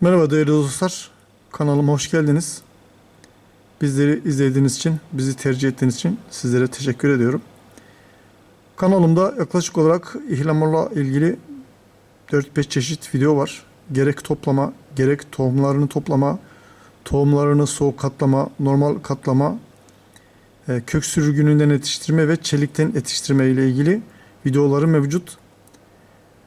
Merhaba değerli dostlar. Kanalıma hoş geldiniz. Bizleri izlediğiniz için, bizi tercih ettiğiniz için sizlere teşekkür ediyorum. Kanalımda yaklaşık olarak ihlamurla ilgili 4-5 çeşit video var. Gerek toplama, gerek tohumlarını toplama, tohumlarını soğuk katlama, normal katlama, e, kök sürgününden yetiştirme ve çelikten yetiştirme ile ilgili videoları mevcut.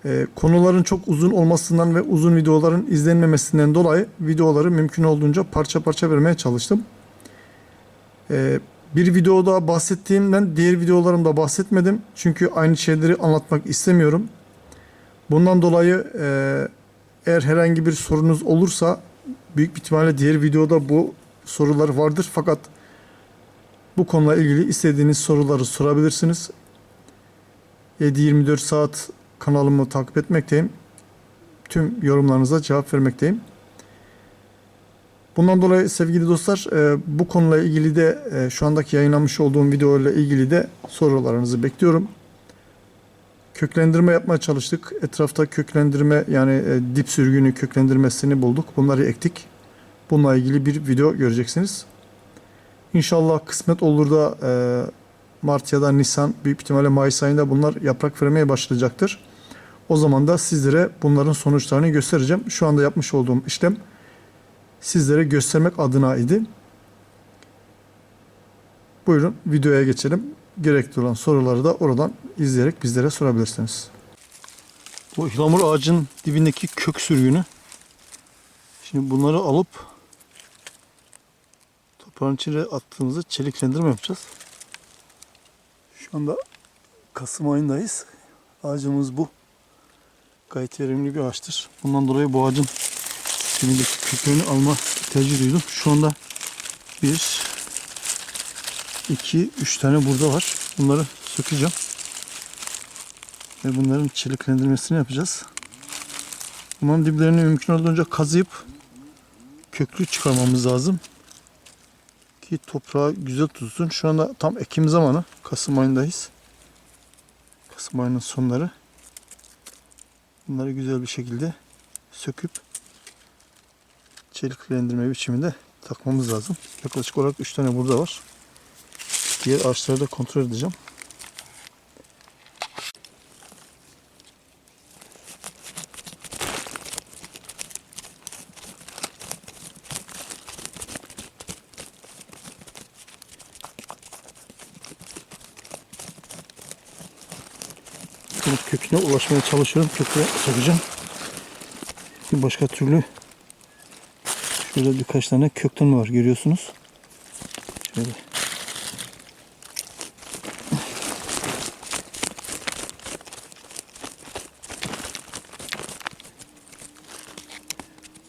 Ee, konuların çok uzun olmasından ve uzun videoların izlenmemesinden dolayı videoları mümkün olduğunca parça parça vermeye çalıştım. Ee, bir videoda bahsettiğimden diğer videolarımda bahsetmedim. Çünkü aynı şeyleri anlatmak istemiyorum. Bundan dolayı e, eğer herhangi bir sorunuz olursa büyük bir ihtimalle diğer videoda bu sorular vardır. Fakat bu konuyla ilgili istediğiniz soruları sorabilirsiniz. 7-24 saat kanalımı takip etmekteyim. Tüm yorumlarınıza cevap vermekteyim. Bundan dolayı sevgili dostlar e, bu konuyla ilgili de e, şu andaki yayınlamış olduğum video ile ilgili de sorularınızı bekliyorum. Köklendirme yapmaya çalıştık. Etrafta köklendirme yani e, dip sürgünü köklendirmesini bulduk. Bunları ektik. Bununla ilgili bir video göreceksiniz. İnşallah kısmet olur da Mart ya da Nisan büyük ihtimalle Mayıs ayında bunlar yaprak vermeye başlayacaktır. O zaman da sizlere bunların sonuçlarını göstereceğim. Şu anda yapmış olduğum işlem sizlere göstermek adına idi. Buyurun videoya geçelim. Gerekli olan soruları da oradan izleyerek bizlere sorabilirsiniz. Bu ihlamur ağacın dibindeki kök sürgünü. Şimdi bunları alıp toprağın içine attığımızda çeliklendirme yapacağız. Şu anda Kasım ayındayız. Ağacımız bu. Gayet verimli bir ağaçtır. Bundan dolayı bu ağacın dibindeki köklerini alma tercih duydum. Şu anda bir, iki, üç tane burada var. Bunları sökeceğim. Ve bunların çeliklendirmesini yapacağız. Bunların diplerini mümkün olduğunca kazıyıp köklü çıkarmamız lazım. Ki toprağı güzel tutsun. Şu anda tam ekim zamanı. Kasım ayındayız. Kasım ayının sonları. Bunları güzel bir şekilde söküp çeliklendirme biçiminde takmamız lazım. Yaklaşık olarak 3 tane burada var. Diğer ağaçları da kontrol edeceğim. Bunun köküne ulaşmaya çalışıyorum. Köküne sokacağım. Bir başka türlü şöyle birkaç tane kökten var görüyorsunuz. Şöyle.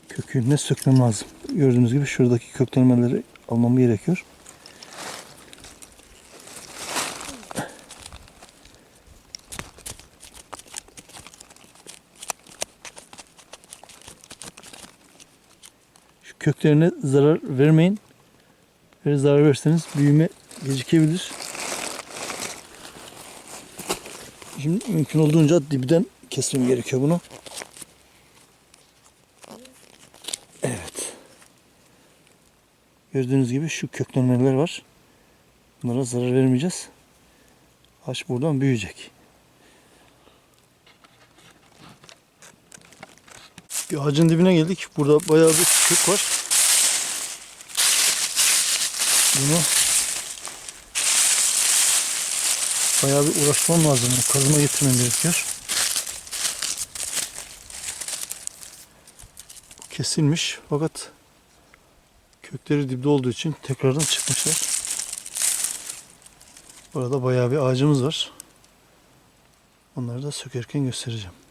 Köküne sökmem lazım. Gördüğünüz gibi şuradaki köklenmeleri almam gerekiyor. Köklerine zarar vermeyin. Eğer zarar verirseniz büyüme gecikebilir. Şimdi mümkün olduğunca dibden kesmem gerekiyor bunu. Evet. Gördüğünüz gibi şu köklenmeler var. Bunlara zarar vermeyeceğiz. Ağaç buradan büyüyecek. Bir ağacın dibine geldik. Burada bayağı bir kök var. Bunu bayağı bir uğraşmam lazım. Bunu kazıma getirmem gerekiyor. Bu kesilmiş fakat kökleri dibde olduğu için tekrardan çıkmışlar. Burada bayağı bir ağacımız var. Onları da sökerken göstereceğim.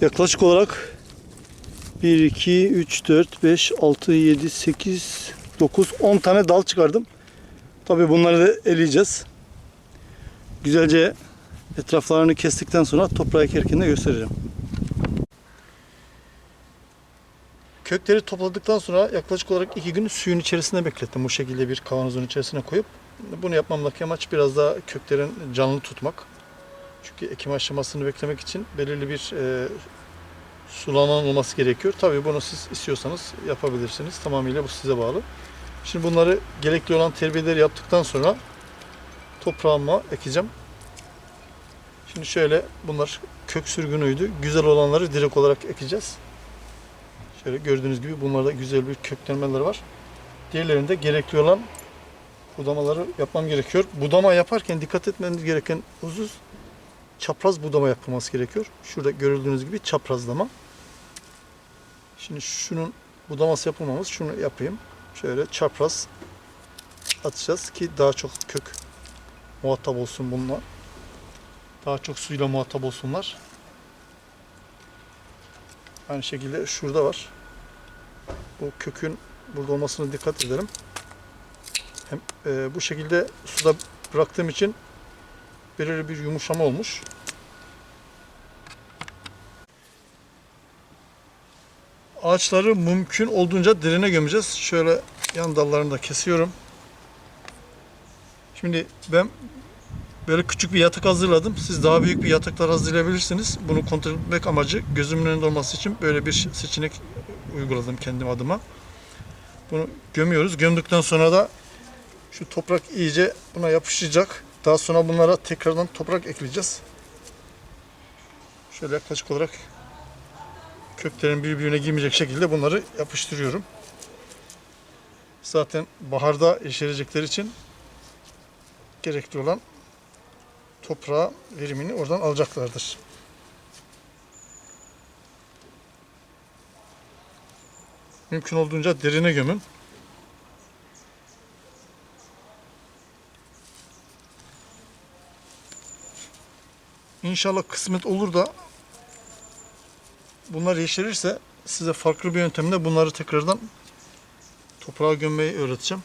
Yaklaşık olarak 1, 2, 3, 4, 5, 6, 7, 8, 9, 10 tane dal çıkardım. Tabii bunları da eleyeceğiz. Güzelce etraflarını kestikten sonra toprağa ekerken de göstereceğim. Kökleri topladıktan sonra yaklaşık olarak iki gün suyun içerisinde beklettim. Bu şekilde bir kavanozun içerisine koyup. Bunu yapmamdaki amaç biraz daha köklerin canlı tutmak. Çünkü ekim aşamasını beklemek için belirli bir e, sulanan olması gerekiyor. Tabii bunu siz istiyorsanız yapabilirsiniz. Tamamıyla bu size bağlı. Şimdi bunları gerekli olan terbiyeleri yaptıktan sonra toprağıma ekeceğim. Şimdi şöyle bunlar kök sürgünüydü. Güzel olanları direkt olarak ekeceğiz. Şöyle gördüğünüz gibi bunlarda güzel bir köklenmeler var. Diğerlerinde gerekli olan budamaları yapmam gerekiyor. Budama yaparken dikkat etmeniz gereken husus çapraz budama yapılması gerekiyor. Şurada görüldüğünüz gibi çaprazlama. Şimdi şunun budaması yapılmamız şunu yapayım. Şöyle çapraz atacağız ki daha çok kök muhatap olsun bununla. Daha çok suyla muhatap olsunlar. Aynı şekilde şurada var. Bu kökün burada olmasına dikkat edelim. Hem e, bu şekilde suda bıraktığım için belirli bir yumuşama olmuş. Ağaçları mümkün olduğunca derine gömeceğiz. Şöyle yan dallarını da kesiyorum. Şimdi ben böyle küçük bir yatak hazırladım. Siz daha büyük bir yataklar hazırlayabilirsiniz. Bunu kontrol etmek amacı gözümün önünde olması için böyle bir seçenek uyguladım kendim adıma. Bunu gömüyoruz. Gömdükten sonra da şu toprak iyice buna yapışacak. Daha sonra bunlara tekrardan toprak ekleyeceğiz. Şöyle yaklaşık olarak köklerin birbirine girmeyecek şekilde bunları yapıştırıyorum. Zaten baharda yeşerecekleri için gerekli olan toprağa verimini oradan alacaklardır. Mümkün olduğunca derine gömün. İnşallah kısmet olur da bunlar yeşerirse size farklı bir yöntemle bunları tekrardan toprağa gömmeyi öğreteceğim.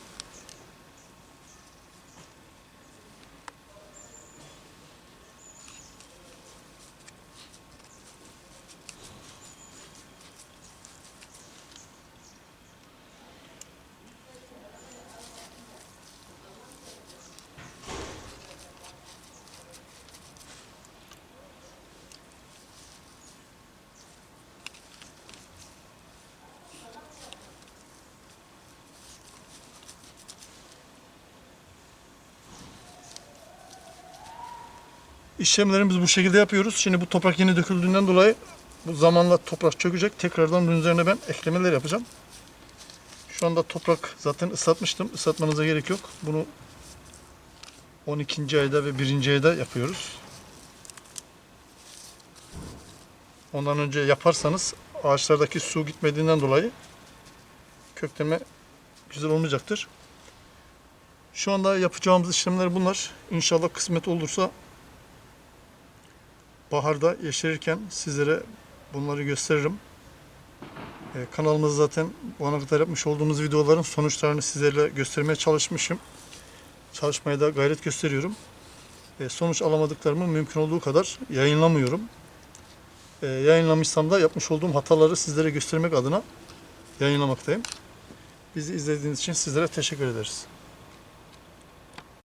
İşlemlerimizi bu şekilde yapıyoruz. Şimdi bu toprak yeni döküldüğünden dolayı bu zamanla toprak çökecek. Tekrardan bunun üzerine ben eklemeler yapacağım. Şu anda toprak zaten ıslatmıştım. Islatmanıza gerek yok. Bunu 12. ayda ve 1. ayda yapıyoruz. Ondan önce yaparsanız ağaçlardaki su gitmediğinden dolayı kökleme güzel olmayacaktır. Şu anda yapacağımız işlemler bunlar. İnşallah kısmet olursa baharda yeşerirken sizlere bunları gösteririm. Ee, kanalımızda zaten bu ana kadar yapmış olduğumuz videoların sonuçlarını sizlerle göstermeye çalışmışım. Çalışmaya da gayret gösteriyorum. Ee, sonuç alamadıklarımı mümkün olduğu kadar yayınlamıyorum. Ee, yayınlamışsam da yapmış olduğum hataları sizlere göstermek adına yayınlamaktayım. Bizi izlediğiniz için sizlere teşekkür ederiz.